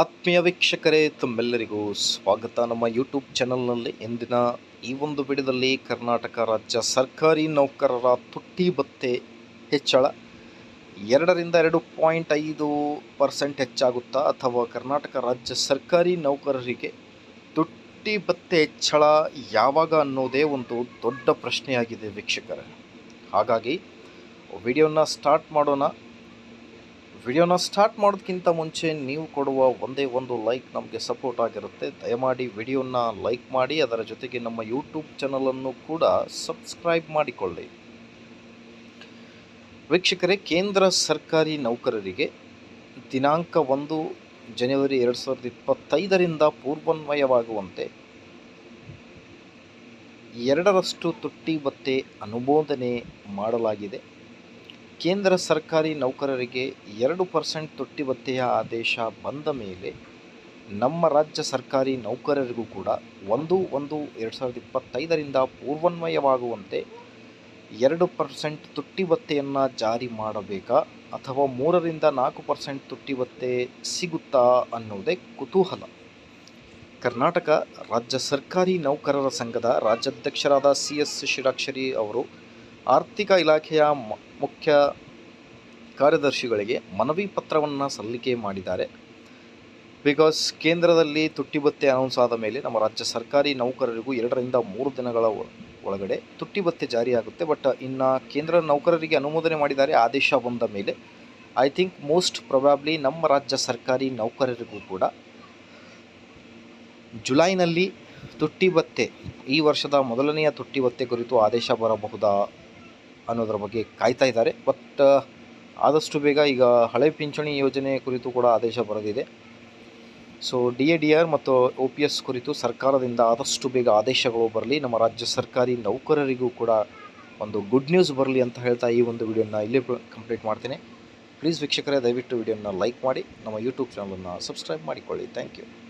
ಆತ್ಮೀಯ ವೀಕ್ಷಕರೇ, ತಮ್ಮೆಲ್ಲರಿಗೂ ಸ್ವಾಗತ. ನಮ್ಮ ಯೂಟ್ಯೂಬ್ ಚಾನಲ್ನಲ್ಲಿ ಇಂದಿನ ಈ ಒಂದು ವಿಡಿಯೋದಲ್ಲಿ ಕರ್ನಾಟಕ ರಾಜ್ಯ ಸರ್ಕಾರಿ ನೌಕರರ ತುಟ್ಟಿ ಭತ್ತೆ ಹೆಚ್ಚಳ ಎರಡರಿಂದ ಎರಡು ಪಾಯಿಂಟ್ ಐದು ಪರ್ಸೆಂಟ್ ಹೆಚ್ಚಾಗುತ್ತಾ, ಅಥವಾ ಕರ್ನಾಟಕ ರಾಜ್ಯ ಸರ್ಕಾರಿ ನೌಕರರಿಗೆ ತುಟ್ಟಿ ಭತ್ತೆ ಹೆಚ್ಚಳ ಯಾವಾಗ ಅನ್ನೋದೇ ಒಂದು ದೊಡ್ಡ ಪ್ರಶ್ನೆಯಾಗಿದೆ ವೀಕ್ಷಕರೇ. ಹಾಗಾಗಿ ವಿಡಿಯೋನ ಸ್ಟಾರ್ಟ್ ಮಾಡೋಣ. ವಿಡಿಯೋನ ಸ್ಟಾರ್ಟ್ ಮಾಡೋದಕ್ಕಿಂತ ಮುಂಚೆ ನೀವು ಕೊಡುವ ಒಂದೇ ಒಂದು ಲೈಕ್ ನಮಗೆ ಸಪೋರ್ಟ್ ಆಗಿರುತ್ತೆ. ದಯಮಾಡಿ ವಿಡಿಯೋನ ಲೈಕ್ ಮಾಡಿ, ಅದರ ಜೊತೆಗೆ ನಮ್ಮ ಯೂಟ್ಯೂಬ್ ಚಾನಲನ್ನು ಕೂಡ ಸಬ್ಸ್ಕ್ರೈಬ್ ಮಾಡಿಕೊಳ್ಳಿ. ವೀಕ್ಷಕರೇ, ಕೇಂದ್ರ ಸರ್ಕಾರಿ ನೌಕರರಿಗೆ ದಿನಾಂಕ ಒಂದು ಜನವರಿ ಎರಡು ಸಾವಿರದ ಇಪ್ಪತ್ತೈದರಿಂದ ಪೂರ್ವನ್ವಯವಾಗುವಂತೆ ಎರಡರಷ್ಟು ತುಟ್ಟಿ ಭತ್ತೆ ಅನುಮೋದನೆ ಮಾಡಲಾಗಿದೆ. ಕೇಂದ್ರ ಸರ್ಕಾರಿ ನೌಕರರಿಗೆ ಎರಡು ಪರ್ಸೆಂಟ್ ತೊಟ್ಟಿ ಭತ್ಯೆಯ ಆದೇಶ ಬಂದ ಮೇಲೆ ನಮ್ಮ ರಾಜ್ಯ ಸರ್ಕಾರಿ ನೌಕರರಿಗೂ ಕೂಡ ಒಂದು ಒಂದು ಎರಡು ಸಾವಿರದ ಇಪ್ಪತ್ತೈದರಿಂದ ಪೂರ್ವನ್ವಯವಾಗುವಂತೆ ಎರಡು ಪರ್ಸೆಂಟ್ ತುಟ್ಟಿ ಭತ್ಯೆಯನ್ನು ಜಾರಿ ಮಾಡಬೇಕಾ ಅಥವಾ ಮೂರರಿಂದ ನಾಲ್ಕು ಪರ್ಸೆಂಟ್ ತುಟ್ಟಿ ಭತ್ಯೆ ಸಿಗುತ್ತಾ ಅನ್ನೋದೇ ಕುತೂಹಲ. ಕರ್ನಾಟಕ ರಾಜ್ಯ ಸರ್ಕಾರಿ ನೌಕರರ ಸಂಘದ ರಾಜ್ಯಾಧ್ಯಕ್ಷರಾದ ಸಿ ಎಸ್ ಶಿರಾಕ್ಷರಿ ಅವರು ಆರ್ಥಿಕ ಇಲಾಖೆಯ ಮುಖ್ಯ ಕಾರ್ಯದರ್ಶಿಗಳಿಗೆ ಮನವಿ ಪತ್ರವನ್ನು ಸಲ್ಲಿಕೆ ಮಾಡಿದ್ದಾರೆ. ಬಿಕಾಸ್ ಕೇಂದ್ರದಲ್ಲಿ ತುಟ್ಟಿಬತ್ತೆ ಅನೌನ್ಸ್ ಆದ ಮೇಲೆ ನಮ್ಮ ರಾಜ್ಯ ಸರ್ಕಾರಿ ನೌಕರರಿಗೂ ಎರಡರಿಂದ ಮೂರು ದಿನಗಳ ಒಳಗಡೆ ತುಟ್ಟಿಬತ್ತೆ ಜಾರಿಯಾಗುತ್ತೆ. ಬಟ್ ಇನ್ನು ಕೇಂದ್ರ ನೌಕರರಿಗೆ ಅನುಮೋದನೆ ಮಾಡಿದ್ದಾರೆ ಆದೇಶ ಬಂದ ಮೇಲೆ, ಐ ಥಿಂಕ್ ಮೋಸ್ಟ್ ಪ್ರೊಬ್ಯಾಬ್ಲಿ ನಮ್ಮ ರಾಜ್ಯ ಸರ್ಕಾರಿ ನೌಕರರಿಗೂ ಕೂಡ ಜುಲೈನಲ್ಲಿ ತುಟ್ಟಿಬತ್ತೆ ಈ ವರ್ಷದ ಮೊದಲನೆಯ ತುಟ್ಟಿಬತ್ತೆ ಕುರಿತು ಆದೇಶ ಬರಬಹುದಾ ಅನ್ನೋದರ ಬಗ್ಗೆ ಕಾಯ್ತಾ ಇದ್ದಾರೆ. ಬಟ್ ಆದಷ್ಟು ಬೇಗ ಈಗ ಹಳೆ ಪಿಂಚಣಿ ಯೋಜನೆ ಕುರಿತು ಕೂಡ ಆದೇಶ ಬರೆದಿದೆ. So D A D R ಮತ್ತು ಒ ಪಿ ಎಸ್ ಕುರಿತು ಸರ್ಕಾರದಿಂದ ಆದಷ್ಟು ಬೇಗ ಆದೇಶಗಳು ಬರಲಿ. ನಮ್ಮ ರಾಜ್ಯ ಸರ್ಕಾರಿ ನೌಕರರಿಗೂ ಕೂಡ ಒಂದು ಗುಡ್ ನ್ಯೂಸ್ ಬರಲಿ ಅಂತ ಹೇಳ್ತಾ ಈ ಒಂದು ವಿಡಿಯೋನ ಇಲ್ಲೇ ಕಂಪ್ಲೀಟ್ ಮಾಡ್ತೀನಿ. ಪ್ಲೀಸ್ ವೀಕ್ಷಕರೇ, ದಯವಿಟ್ಟು ವಿಡಿಯೋನ ಲೈಕ್ ಮಾಡಿ. ನಮ್ಮ ಯೂಟ್ಯೂಬ್ ಚಾನಲನ್ನು ಸಬ್ಸ್ಕ್ರೈಬ್ ಮಾಡಿಕೊಳ್ಳಿ. Thank you